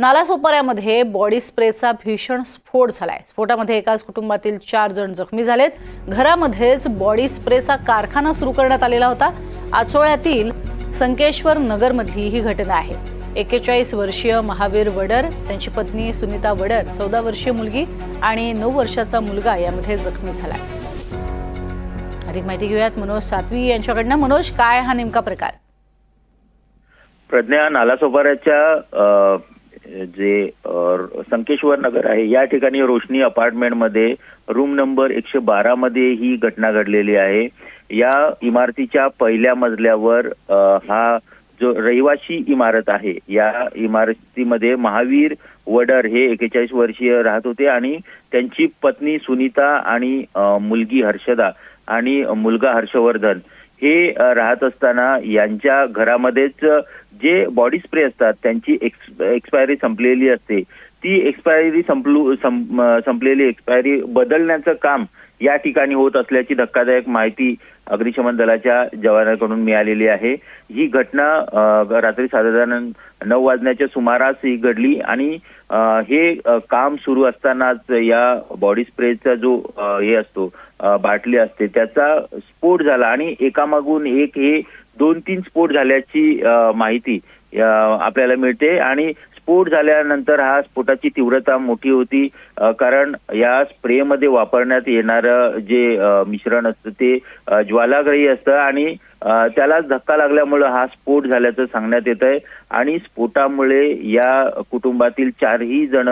नालासोपाऱ्यामध्ये body स्प्रेचा भीषण स्फोट झालाय. स्फोटामध्ये एकाच कुटुंबातील चार जण जखमी झालेत. घरामध्येच बॉडी स्प्रेचा कारखाना सुरू करण्यात आलेला होता. आचोळ्यातील संकेश्वर नगरमधली ही घटना आहे. एकेचाळीस वर्षीय महावीर वडर त्यांची पत्नी सुनीता वडर चौदा वर्षीय मुलगी आणि नऊ वर्षाचा मुलगा यामध्ये जखमी झालाय. अधिक माहिती घेऊयात मनोज सातवी यांच्याकडनं. मनोज काय हा नेमका प्रकार? प्रज्ञा नालासोपाऱ्याच्या जे संकेश्वर नगर आहे या ठिकाणी रोशनी अपार्टमेंटमध्ये रूम नंबर एकशे बारा मध्ये ही घटना घडलेली आहे. या इमारतीच्या पहिल्या मजल्यावर हा जो रहिवाशी इमारत आहे या इमारतीमध्ये महावीर वडर हे एकेचाळीस वर्षीय राहत होते आणि त्यांची पत्नी सुनीता आणि मुलगी हर्षदा आणि मुलगा हर्षवर्धन हे राहत असताना यांच्या घरामध्येच जे बॉडी स्प्रे असतात त्यांची एक्स एक्सपायरी संपलेली असते. ती एक्सपायरी संपलू सं- संपलेली एक्सपायरी बदलण्याचं काम या ठिकाणी होत असल्याची धक्कादायक माहिती अग्निशमन दलाच्या जवानाकडून मिळालेली आहे. ही घटना रात्री साधारण नऊ वाजण्याच्या सुमारास ही घडली आणि हे काम सुरू असतानाच या बॉडी स्प्रेचा जो हे असतो बाटली असते त्याचा स्फोट झाला आणि एकामागून एक हे दोन तीन स्फोट झाल्याची माहिती आपल्याला मिळते आणि स्फोट झाल्यानंतर हा स्फोटाची तीव्रता मोठी होती. कारण या स्प्रेमध्ये वापरण्यात येणारं जे मिश्रण असतं ते ज्वालाग्रही असतं आणि त्याला धक्का लागल्यामुळं हा स्फोट झाल्याचं सांगण्यात येत आहे आणि स्फोटामुळे या कुटुंबातील चारही जण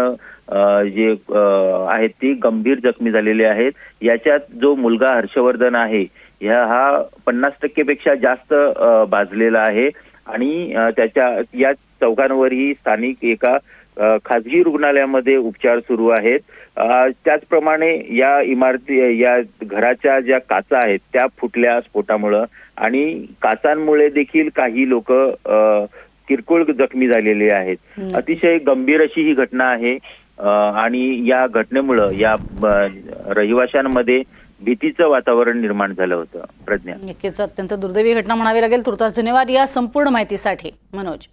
जे आहेत ते गंभीर जखमी झालेले आहेत. याच्यात जो मुलगा हर्षवर्धन आहे ह्या हा पन्नास टक्केपेक्षा जास्त भाजलेला आहे. आणि त्याच्या या चौघांवरही स्थानिक एका खाजगी रुग्णालयामध्ये उपचार सुरू आहेत. त्याचप्रमाणे या इमारती या घराच्या ज्या काचा आहेत त्या फुटल्या स्फोटामुळं आणि काचांमुळे देखील काही लोक किरकोळ जखमी झालेले आहेत. अतिशय गंभीर अशी ही घटना आहे. आणि या घटनेमुळं या रहिवाशांमध्ये भीतीचं वातावरण निर्माण झालं होतं प्रज्ञा. नक्कीच अत्यंत दुर्दैवी घटना म्हणावी लागेल. तुर्तास धन्यवाद या संपूर्ण माहितीसाठी. मनोज.